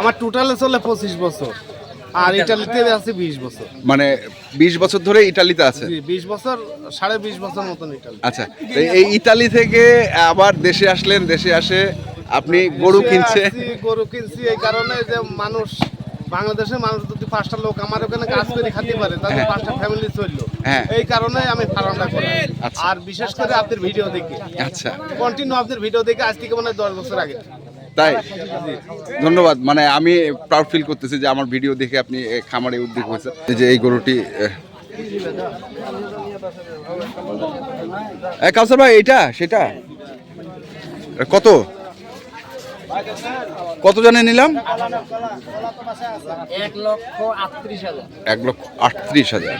আমার টোটালে চলে পঁচিশ বছর। আর ইটালিতে আছে বিশ বছর। মানে বিশ বছর ধরে ইটালিতে আছে? বিশ বছর সাড়ে বিশ বছর মতন ইটালি। আচ্ছা এই ইতালি থেকে আবার দেশে আসলেন দেশে আসে আপনি গরু কিনছে? গরু কিনছি এই কারণে যে মানুষ বাংলাদেশের মানুষ যদি পাঁচটা লোক আমার ওখানে কাজ করে খাতে পারে তাহলে পাঁচটা ফ্যামিলি চলল। হ্যাঁ। এই কারণে আমি ফার্মটা করি। আচ্ছা। আর বিশেষ করে আপনার ভিডিও দেখি। আচ্ছা। কন্টিনিউ আপনার ভিডিও দেখে আজ থেকে মনে হয় দশ বছর আগে। তাই? ধন্যবাদ। মানে আমি প্রাউড ফিল করতেছি যে আমার ভিডিও দেখে আপনি খামারে উদ্যোগ হয়েছে। যে এই গরুটি কাউসার ভাই এটা সেটা? কত? কত জনে নিলাম? এক লক্ষ আটত্রিশ হাজার।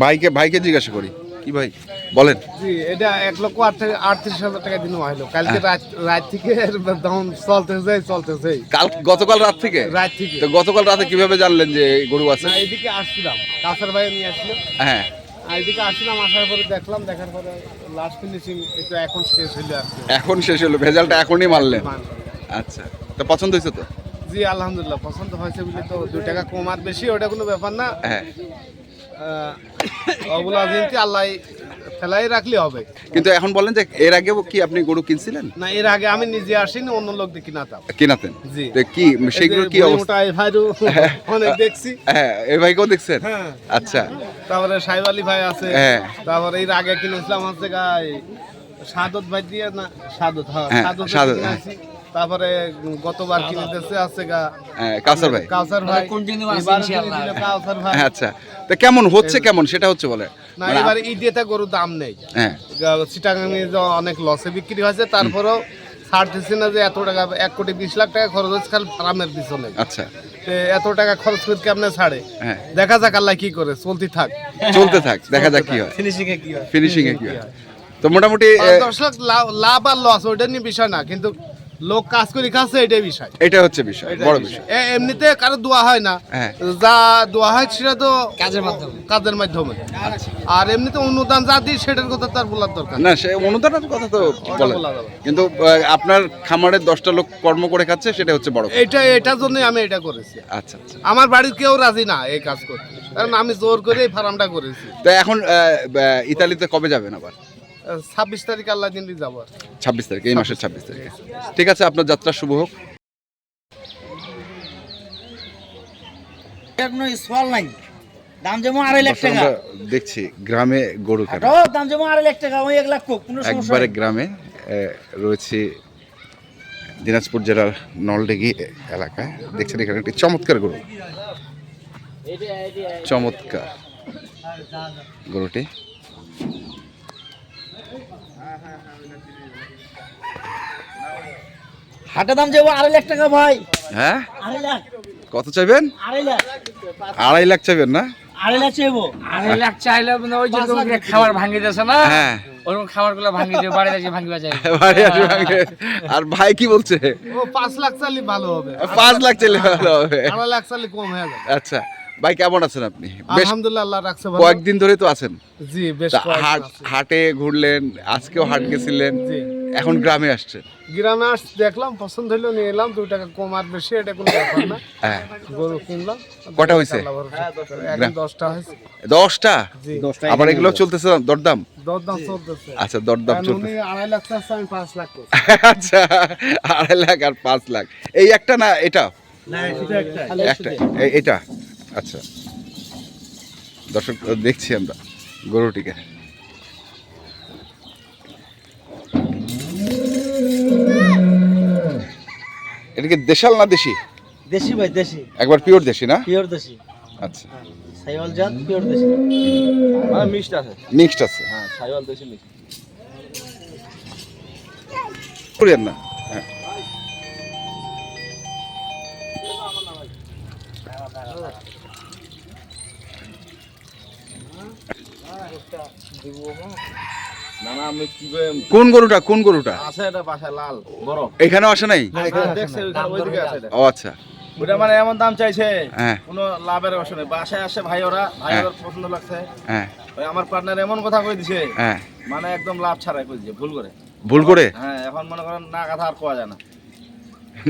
ভাইকে ভাইকে জিজ্ঞাসা করি। কি ভাই? বলেন। জি এটা এক লক্ষ আট- আটত্রিশ হাজার টাকা দিন হইল কালকে হ্যাঁ। রাত রাত থেকে দাম চলতেছে চলতেছে। কাল গতকাল রাত থেকে? রাত থেকে। তো গতকাল রাতে কীভাবে জানলেন যে গরু আছে? না এদিকে আসছিলাম। কাছার ভাই নিয়ে আসলো হ্যাঁ। এদিকে আসছিলাম আসার পরে দেখলাম দেখার পরে লাস্ট ফিনিশিং একটু এখন শেষ আর এখন শেষ হলো ভেজালটা এখনই মারলেন? আচ্ছা তো পছন্দ হয়েছে তো? জি আলহামদুলিল্লাহ পছন্দ হয়েছে বলে তো দুই টাকা কম আর বেশি ওটা কোনো ব্যাপার না। হ্যাঁ। ওগুলা জিনিস আল্লাহ ফেলাই রাখলে হবে। কিন্তু এখন বলেন যে এর আগেও কি আপনি গরু কিনছিলেন? না এর আগে আমি নিজে আসিনি অন্য লোক দিয়ে কিনাতাম। কিনাতেন? জি। কি সেগুলো কি অবস্থা? মোটাই ভাইরু অনেক দেখছি। হ্যাঁ এই ভাইকেও দেখছেন? হ্যাঁ। আচ্ছা। তারপরে সাহেব আলী ভাই আছে। হ্যাঁ। তারপরে এর আগে কিনেছিলাম হচ্ছে গাই সাদত ভাই দিয়ে না সাদত হ্যাঁ হ্যাঁ, সাদত সাদত, তারপরে গতবার কিনে দিয়েছে আছে গা। হ্যাঁ, কাউসার ভাই। কাউসার ভাই। আছে এবার ইনশাআল্লাহ। কাউসার ভাই। আচ্ছা। তো কেমন হচ্ছে কেমন? সেটা হচ্ছে বলে। না মানে এবার ইডিয়েতে গরুর দাম নেই। হ্যাঁ। চিটাগাঙে যে অনেক লসে বিক্রি হয়েছে তারপরেও ছাড়তেছে না যে এত টাকা এক কোটি বিশ লাখ টাকা খরচ হচ্ছে খালি ফার্মের পিছনে। আচ্ছা। তে এত টাকা খরচ করে কেমনে ছাড়ে? হ্যাঁ। দেখা যাক আল্লাহ কি করে চলতি থাক। চলতে থাক দেখা যাক কি হয়। ফিনিশিং এ কি হয়। ফিনিশিং এ কি হয়। তো মোটামুটি দশ লাখ লাভ- লাভ আর লস ওইটা নিয়ে বিষয় না কিন্তু লোক কাজ করে খাচ্ছে এটাই বিষয়। এটা হচ্ছে বিষয় বড় বিষয়। এমনিতে কারও দোয়া হয় না। হ্যাঁ। যা দোয়া হয় সেটা তো কাজের মাধ্যমে। কাজের মাধ্যমে। আর এমনিতে অনুদান যা দিই সেটার কথা তার বলার দরকার। না সে অনুদানের কথা তো বলে। বলা কিন্তু আপনার খামারের দশটা লোক কর্ম করে খাচ্ছে সেটা হচ্ছে বড় এটা এটার জন্য আমি এটা করেছি। আচ্ছা আচ্ছা। আমার বাড়ির কেউ রাজি না এই কাজ করতে। কারণ আমি জোর করে এই ফার্মটা করেছি। তো এখন ইতালিতে কবে যাবেন আবার? ছাব্বিশ তারিখ আল্লাহ দিন যাব ছাব্বিশ তারিখ এই মাসের ছাব্বিশ তারিখে। ঠিক আছে আপনার যাত্রা শুভ হোক। নাই। দাম যেমন আড়াই লাখ টাকা। দেখছি গ্রামে গরু কেন। হাটো, দাম যেমন আড়াই লাখ টাকা ওই এক লাখ কোনো সমস্যা একবারে গ্রামে রয়েছে দিনাজপুর জেলার নলডেগি এলাকায়। দেখছেন এখানে একটি চমৎকার গরু। চমৎকার গরুটি। হাটের দাম যাব আড়াই লাখ টাকা ভাই। হ্যাঁ? আড়াই লাখ। কত চাইবেন? আড়াই লাখ। আড়াই লাখ চাইবেন না? আড়াই লাখ চাইব। আড়াই লাখ চাইলে মানে ওই খাবার ভাঙি দিয়েছে না? হ্যাঁ। ওরকম খাবারগুলো ভাঙি দিয়ে বাড়ি যাচ্ছে ভাঙিবা যায়। বাড়ি আসবে আগে। আর ভাই কি বলছে? ও পাঁচ লাখ চালি ভালো হবে। পাঁচ লাখ চাইলে ভালো হবে। লাখ চালি কম হয়ে যাবে। আচ্ছা। ভাই কেমন আছেন আপনি? আলহামদুলিল্লাহ আল্লাহ রাখছে ভালো। কয়েকদিন ধরে তো আছেন। জি বেশ কয়েকদিন হাট হাটে ঘুরলেন আজকেও হাট গেছিলেন। জি। এখন গ্রামে আসছেন। গ্রামে আস দেখলাম পছন্দ হইল নিয়ে এলাম দুই টাকা কম আর বেশি এটা কোনো ব্যাপার না। হ্যাঁ। গরু কিনলাম। কটা হয়েছে? আল্লাহ ভরসা। এখন দশটা হয়েছে দশটা? জি। আবার এগুলো চলতেছে না, দরদাম? দরদাম চলতেছে। আচ্ছা দরদাম চলতেছে। উনি আড়াই লাখ চাচ্ছে আমি পাঁচ লাখ করছি। আচ্ছা আড়াই লাখ আর পাঁচ লাখ। এই একটা না এটা? না এটা একটা। এটা? আচ্ছা। দর্শক দেখছি আমরা গরুটিকে। এটা কি দেশাল না দেশি? দেশি ভাই দেশি। একবার পিওর দেশি না? পিওর দেশি। আচ্ছা। সাইওয়াল জাত পিওর দেশি। মানে মিক্সড আছে। মিক্সড আছে। হ্যাঁ সাইওয়াল দেশি মিক্সড। করিয়েন না? না না আমি কি কোন গরুটা কোন গরুটা? আছে এটা বাসায় লাল বড়। এখানেও আসে নাই? দেখছে ওইদিকে আছে ও আচ্ছা। ওটা মানে এমন দাম চাইছে হ্যাঁ। কোনো লাভের অবস্থা নেই। বাসায় আসে ভাই ওরা ভাই হ্যাঁ। ওর পছন্দ লাগছে। হ্যাঁ। ওই আমার পার্টনার এমন কথা কই দিছে হ্যাঁ। মানে একদম লাভ ছাড়াই কই দিছে ভুল করে। ভুল করে? হ্যাঁ এখন মনে করেন না কথা আর কোয়া যায় না।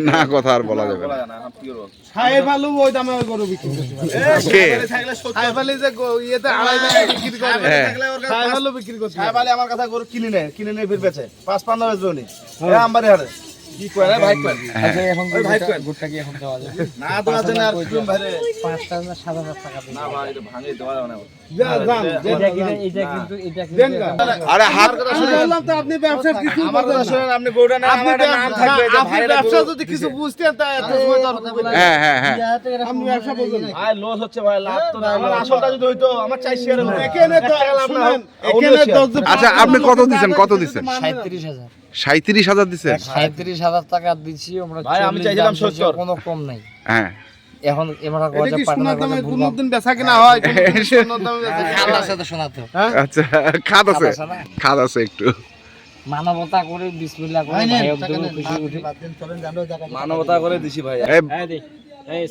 না কথা আর বলা যাবে না। সাহেব আলু ওই দামে গরু বিক্রি করতে সাহেব আলী যে ইয়েতে আড়াই টাকা বিক্রি করে হ্যাঁ। সাহেব আলু বিক্রি করতে সাহেব পারে। আমার কথা গরু কিনে নেয় কিনে নিয়ে ফির বেচে পাঁচ পান্ন বেচবে উনি। এ হারে কি কয় ভাই কয়? আচ্ছা এখন ভাই কয়? গুড়টা কি এখন দেওয়া যায়? না তো আছে না আর কিরম ভাই রে পাঁচটা না সাত হাজার টাকা না ভাই এটা ভাঙে দেওয়া যাবে না যা, যান, এটা যান, কিন্তু যান। এটা কিন্তু এটা দেন কিন্তু গা। আরে হাত আমি বললাম তো আপনি ব্যবসার কিছু আমার কথা শুনেন আপনি গরুটা না আমার নাম ব্যবসা- থাকবে আপনি ব্যবসা যদি কিছু বুঝতেন তা এত সময় তর্ক করবেন হ্যাঁ হ্যাঁ হ্যাঁ। আপনি ব্যবসা বোঝেন না। লস হচ্ছে ভাই লাভ তো না। আমার আসলটা যদি হইতো আমার চাই শেয়ার হতো এখানে তো শুনেন, এখানে দশ- আচ্ছা আপনি কত দিচ্ছেন কত দিচ্ছেন সাঁত্রিশ হাজার। সাঁত্রিশ হাজার দিচ্ছেন সাঁত্রিশ হাজার টাকা দিচ্ছি আমরা ভাই, আমি চাইছিলাম 70 কোনো কম নাই। হ্যাঁ। এখন দামে কোনোদিন বেচা কিনা হয়? দামে বেচা কিনা হয়? আছে তো শোনাতে আচ্ছা খাদ আছে? খাদ আছে না? একটু। মানবতা করে বিসমিল্লাহ করে ভাই খুশি উঠি। মানবতা করে দিছি ভাই। এই,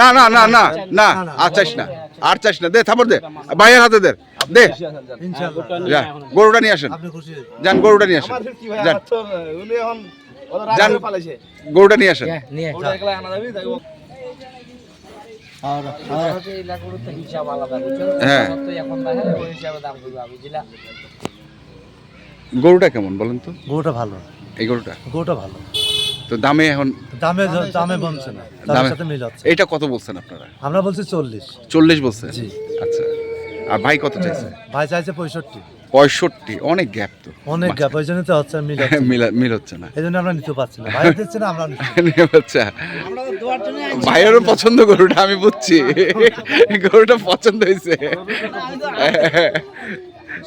না না না না না আর চাইস না আর চাইস না দে থাপড় দে। ভাইয়ের হাতে দে। দে। যা গরুটা নিয়ে আসেন। যান গরুটা নিয়ে আসেন। যান। গরুটা নিয়ে আসেন। হ্যাঁ, হ্যাঁ। গরুটা কেমন বলেন তো? গরুটা ভালো। এই গরুটা? গরুটা ভালো। তো দামে এখন দামে দামে বলছে না। দামের সাথে মিল এটা কত বলছেন আপনারা? আমরা বলছি চল্লিশ। চল্লিশ বলছেন জি। আচ্ছা। আর ভাই কত চাইছে? ভাই চাইছে পঁয়ষট্টি। পঁয়ষট্টি অনেক গ্যাপ তো। অনেক গ্যাপ ওই জন্য তো হচ্ছে মিল হচ্ছে মিল মিল হচ্ছে না। এই জন্য আমরা নিতে পারছি না। ভাই দিচ্ছে না আমরা। আচ্ছা। ভাইয়েরও পছন্দ গরুটা আমি বুঝছি। গরুটা পছন্দ হয়েছে।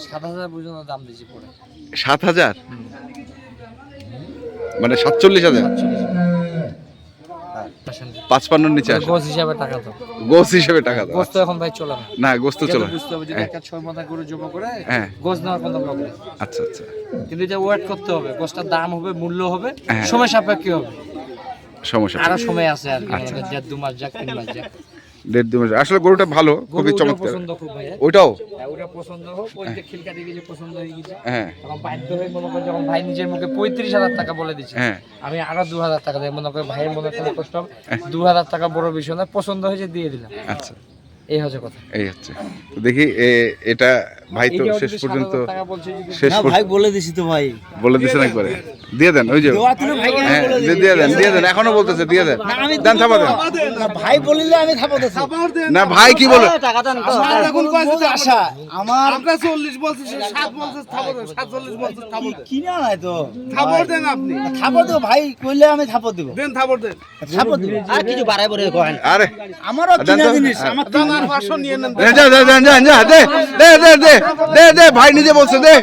সাত হাজার পর্যন্ত দাম দিচ্ছি পরে। সাত হাজার? মানে সাতচল্লিশ হাজার? পাঁচপান্নর নিচে আসে গোস হিসাবে টাকা তো গোস হিসেবে টাকা দাও গোস তো এখন ভাই চলে না না গোস তো চলে বুঝতে হবে যে হ্যাঁ। একটা ছয় মাথা করে জমা করে হ্যাঁ। গোস নেওয়ার কোনো আচ্ছা আচ্ছা কিন্তু এটা ওয়েট করতে হবে গোসটার দাম হবে মূল্য হবে হ্যাঁ। সময় সাপেক্ষে হবে সমস্যা। আরও সময় আছে আর কি আচ্ছা। দু মাস যাক তিন মাস যাক দেড় দু মাস। আসলে গরুটা ভালো খুবই চমৎকার। পছন্দ ওইটাও ওটা পছন্দ হোক ওই যে খিলকা দিকে পছন্দ হয়ে গেছে। হ্যাঁ। তখন বাধ্য হয়ে মনে যখন ভাই নিজের মুখে পঁয়ত্রিশ হাজার টাকা বলে দিচ্ছে হ্যাঁ। আমি আরও দু হাজার টাকা দেয় মনে করে ভাইয়ের মনে কোনো কষ্ট হবে? দু হাজার টাকা বড় বিষয় না পছন্দ হয়েছে দিয়ে দিলাম। আচ্ছা। এই হচ্ছে কথা। এই হচ্ছে। তো দেখি এটা ভাই তো শেষ পর্যন্ত 7,000 টাকা বলছে যদি শেষ ভাই বলে দিছি তো ভাই বলে দিছেন একবারে দিয়ে দেন ওই যে হ্যাঁ দিয়ে দেন দিয়ে দেন এখনও বলতেছে দিয়ে দেন দেন থাপা দেন ভাই বলিলে আমি থাপো দিছি। না ভাই কি বলে টাকা দেন তো আমার এখন আশা আমার আমরা চল্লিশ বলছি সে বলছে থাপড় দেন, সাতচল্লিশ বলছে থাপড় দেন। কিনা নাই তো থাপড় দেন আপনি দিব ভাই কইলে আমি থাপড় দিব দেন থাপড় দেন থাপড় দিব আর কিছু বাড়াই বড় আরে আমারও কিনা জিনিস আমার দেন আর পাঁচশো নিয়ে নেন দে, যা, যা, যা, যা, যা, দে, দে, দে, দে, দে, দে, ভাই নিজে বলছে দে।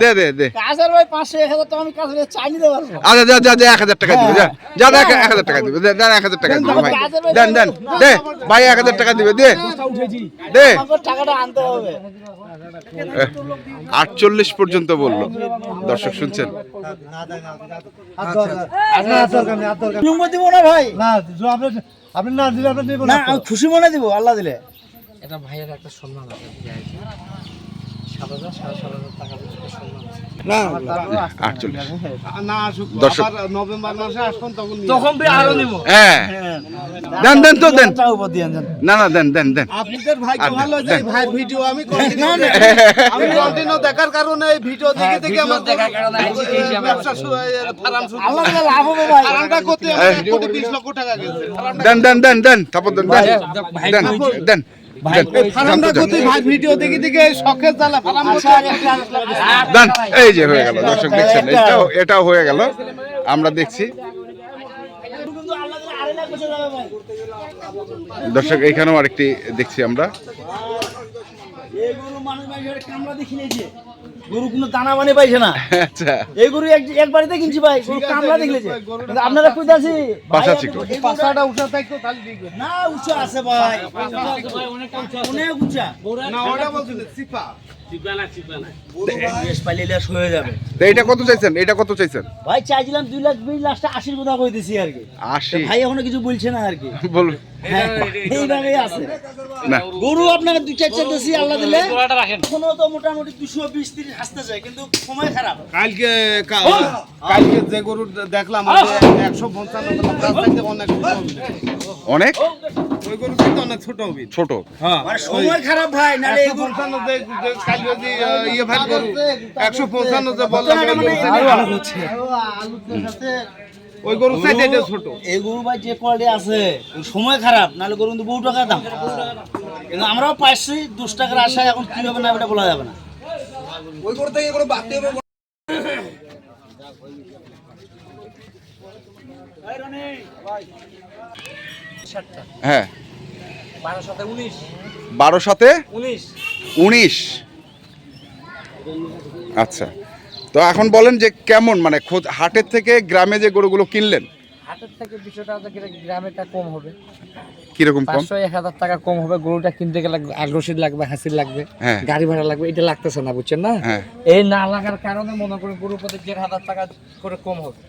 দে দে দে। কাজের ভাই পাঁচশো এক হাজার টাকা আমি কাজের চাই নিতে পারব। আচ্ছা যা যা যা এক হাজার টাকা দিবে যা। যা দেখ এক হাজার টাকা দিবে দে, দেন এক হাজার টাকা দিবে ভাই। দেন দেন দে ভাই এক হাজার টাকা দিবে দে। দে। টাকাটা আনতে হবে। আটচল্লিশ পর্যন্ত বলল। দর্শক শুনছেন? দিব না ভাই। না আপনি আপনি না দিলে আপনি না। আমি খুশি মনে দিব আল্লাহ দিলে। এটা ভাইয়ের একটা সম্মান আছে? সাত হাজার সাড়ে সাত হাজার টাকা দিয়ে একটা সম্মান আছে না আটচল্লিশ না আসুক আবার নভেম্বর মাসে আসুন তখন তখন আরও নিবো হ্যাঁ দেন দেন তো দেন টাকা উপর দিয়ে দেন না না দেন দেন দেন আপনাদের ভাগ্য ভালো যে দেন। ভিডিও আমি কন্টিনিউ আমি কন্টিনিউ দেখার কারণে এই ভিডিও দেখে দেখে আমার দেখার কারণে আইছি এই হিসাবে ব্যবসা শুরু ফার্ম শুরু আল্লাহ লাভ হবে ভাই ফার্মটা করতে আমার কোটি বিশ লক্ষ টাকা গেছে দেন দেন দেন দেন তারপর দেন দেন দেন এই যে হয়ে গেল দর্শক দেখছেন এটাও এটাও হয়ে গেল। আমরা দেখছি। দর্শক এখানেও আরেকটি দেখছি আমরা। গরু কোনো দানা মানে পাইছে না। আচ্ছা। এই গরু এক এক বাড়িতে কিনছি ভাই গরু কামলা দেখলেছে। আপনারা কইতে আছি পাশা ছিল পাশাটা উঠা থাকতো তাহলে দিবে না উঁচা আছে ভাই। অনেক উঁচা। না ওটা বলছিল সিপা এটা হয়ে কত চাইছেন? এটা কত চাইছেন? ভাই চাইছিলাম দুই লাখ বিশ লাখটা আশির কথা কইতেছি আর কি। আশি। ভাই এখনও কিছু বলছে না আর কি। বলুন। হ্যাঁ, এইভাবেই আছে। গরু আপনাকে দুই চার আল্লাহ দিলে। এখনও তো মোটামুটি দুশো বিশ তিরিশ আসতে যায় কিন্তু সময় খারাপ। কালকে কালকে যে গরু দেখলাম একশো পঞ্চান্ন অনেক অনেক? ওই গরু কিন্তু অনেক ছোট হবে ছোট। হ্যাঁ। মানে সময় খারাপ ভাই নাহলে এই গরু যদি ইয়ে ভাই গরু যে বললাম টাকা ওই মানে গরু আরও ভালো হচ্ছে ওই গরু চাইতে এটা ছোট। এই গরু ভাই যে কোয়ালিটি আছে সময় খারাপ নাহলে গরু কিন্তু বহু টাকা দাম। কিন্তু আমরাও পাইছি দশ টাকার আশায় এখন কি হবে না এটা বলা যাবে না। হ্যাঁ বারো সাথে উনিশ। বারো সাথে উনিশ। আচ্ছা। তো এখন বলেন যে কেমন মানে হাটের থেকে গ্রামে যে গরুগুলো কিনলেন? হাটের থেকে বিষয়টা হচ্ছে গ্রামেরটা কম হবে। কীরকম কম? পাঁচশো এক হাজার টাকা কম হবে। গরুটা কিনতে গেলে আগ্রসী লাগবে হাসির লাগবে হ্যাঁ। গাড়ি ভাড়া লাগবে এটা লাগতেছে না বুঝছেন না? হ্যাঁ। এই না লাগার কারণে মনে করেন গরুর প্রতি দেড় হাজার টাকা করে কম হবে।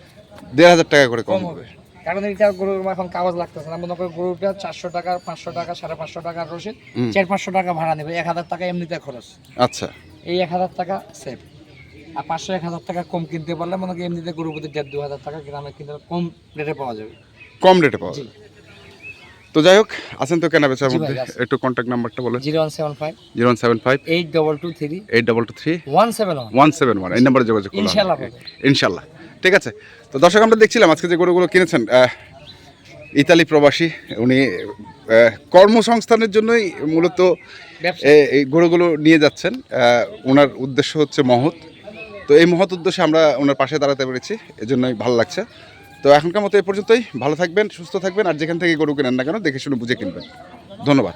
দেড় হাজার টাকা করে কম হবে। কারণ এটা গরুর এখন কাগজ লাগতেছে না। মনে করি গরুটা চারশো টাকা পাঁচশো টাকা সাড়ে পাঁচশো টাকা রসিদ। চার পাঁচশো টাকা ভাড়া নেবে। এক হাজার টাকা এমনিতে খরচ। আচ্ছা। এই এক হাজার টাকা সেভ আর পাঁচশো এক হাজার টাকা কম কিনতে পারলে মনে করি এমনিতে গরুর প্রতি দেড় দু হাজার টাকা গ্রামে কিনতে কম রেটে পাওয়া যাবে। কম রেটে পাওয়া যাবে। তো যাই হোক আছেন তো কেনা বেচার মধ্যে? একটু কন্ট্যাক্ট নাম্বারটা বলেন zero one seven five. Zero one seven five. Eight double two three. Eight double two three. One seven one. Seven one. এই নাম্বারে যোগাযোগ করলাম ইনশাল্লাহ। ইনশাল্লাহ। ঠিক আছে। তো দর্শক আমরা দেখছিলাম আজকে যে গরুগুলো কিনেছেন ইতালি প্রবাসী উনি কর্মসংস্থানের জন্যই মূলত এই গরুগুলো নিয়ে যাচ্ছেন। ওনার উদ্দেশ্য হচ্ছে মহৎ। তো এই মহৎ উদ্দেশ্যে আমরা ওনার পাশে দাঁড়াতে পেরেছি। এজন্যই ভালো লাগছে। তো এখনকার মতো এ পর্যন্তই। ভালো থাকবেন, সুস্থ থাকবেন, আর যেখান থেকে গরু কেনেন না কেন, দেখে শুনে বুঝে কিনবেন। ধন্যবাদ।